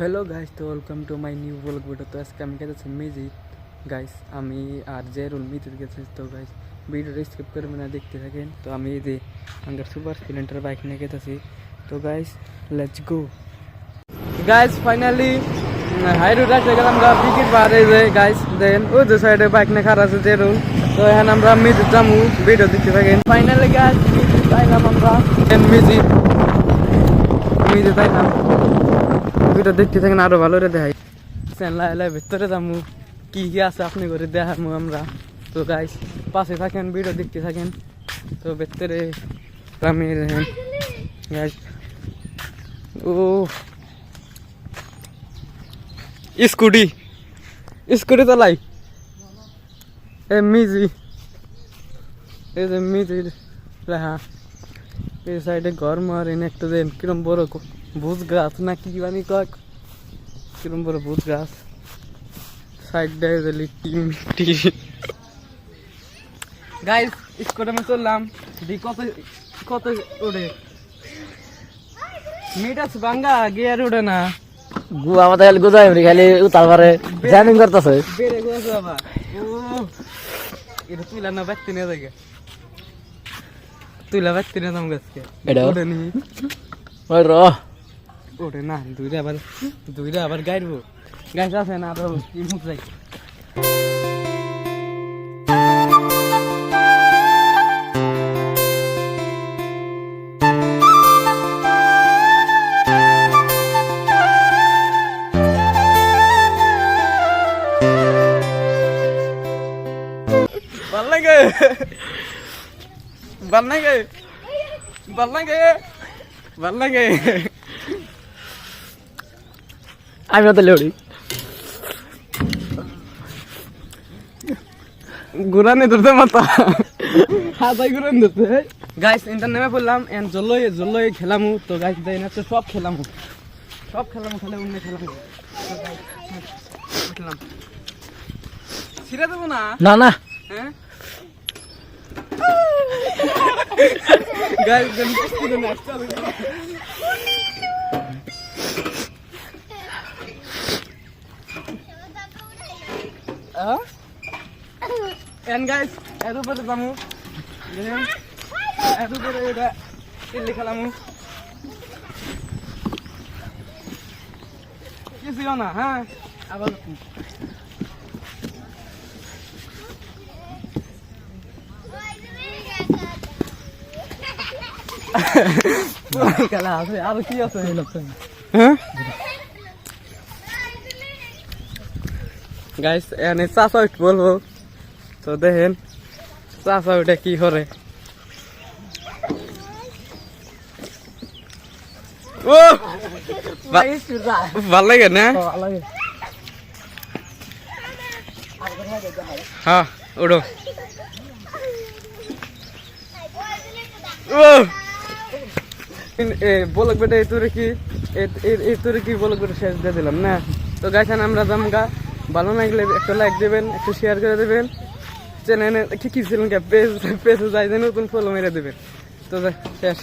Hello guys তো welcome to my new vlog video তো আজকে আমি গেছি মিউজিক গাইস আমি আর যে রুল মিউজিক গেছি। তো গাইস ভিডিওটা স্কিপ করবেন না দেখতে থাকেন। তো আমি যে আমার সুপার স্প্লেন্ডার বাইক নিয়ে গেতেছি তো guys let's go guys finally high road আসতে গেলাম আমরা টিকিট বার যে গাইস দেন ওই যে সাইডে বাইক নিয়ে খারাপ আছে যে রুল তো এখানে আমরা মিউজিক যামু ভিডিও দেখতে থাকেন। ফাইনালি গাইস মিউজিক পাইলাম আমরা। মিউজিক মিউজিক পাইলাম ভিডিও দেখতে থাকেন, আরও ভালো করে দেখাই। চ্যানেল ভিতরে যামু। কি কি আছে আপনি করে দেখামু আমরা। তো গাইস পাশে থাকেন, ভিডিও দেখতে থাকেন। তো ভিতরে গাইস ও। স্কুটি স্কুটি চালাই। এ মিজি। এই যে মিজি লেখা। এই সাইডে ঘর মার একটা দেন কিরম বড় ভূত গাছ না কি জানি কয় কিরম বড় ভূত গাছ সাইড দিয়ে দিলি টিম টি গাইস স্কুটে আমি চললাম। দি কত কত উড়ে? মিটাস বাঙ্গা গিয়ার উড়ে না। গু আমাদের খালি গুজা এমনি খালি উতাল পারে করতেছে। বেড়ে গেছে বাবা। ও এটা তুইলা না ব্যক্তি নিয়ে যায় তুইলা ব্যক্তি নিয়ে যাম গাছকে। এটা? উড়ে নি। ওই র। ওরে না, দুইটা আবার দুইটা আবার গাইবো গাছ আছে না মুখ যাই ভালো লাগে ভালো লাগে ভালো লাগে আমি তো লেউড়ি ঘুরানি ধরতে মাথা। হাতাই ঘুরান ধরতে। গাইস ইন্টার নেমে পড়লাম এন জলই জলই খেলামু। তো গাইস দেই না তো সব খেলামু। সব খেলামু খেলে অন্য খেলামু। উঠলাম ছিড়ে দেবো না? না না। হ্যাঁ? গাইস দেন হ্যাঁ এন গাইস এর উপরে যামু দেখেন এর উপরে এটা ইল্লি খেলামু। কিছুও না হ্যাঁ? আবার খেলা আছে আর কি আছে? হ্যাঁ? গাইস এনে চাষা উঠ বলব। তো দেখেন চাষা উঠে কি করে? ও! ভালো লাগে না? হ্যাঁ উঠো। ও! বলক বেটা এই তোরে কি এই তোরে কি বলক বেটা শেষ দিয়ে দিলাম না? তো গাইছেন আমরা জামগা ভালো লাগলে একটা লাইক দেবেন, একটু শেয়ার করে দেবেন। চ্যানেলে কি কি ছিলেন পেজ পেজে যাই, যে নতুন ফলো মেরে দেবেন। তো শেষ।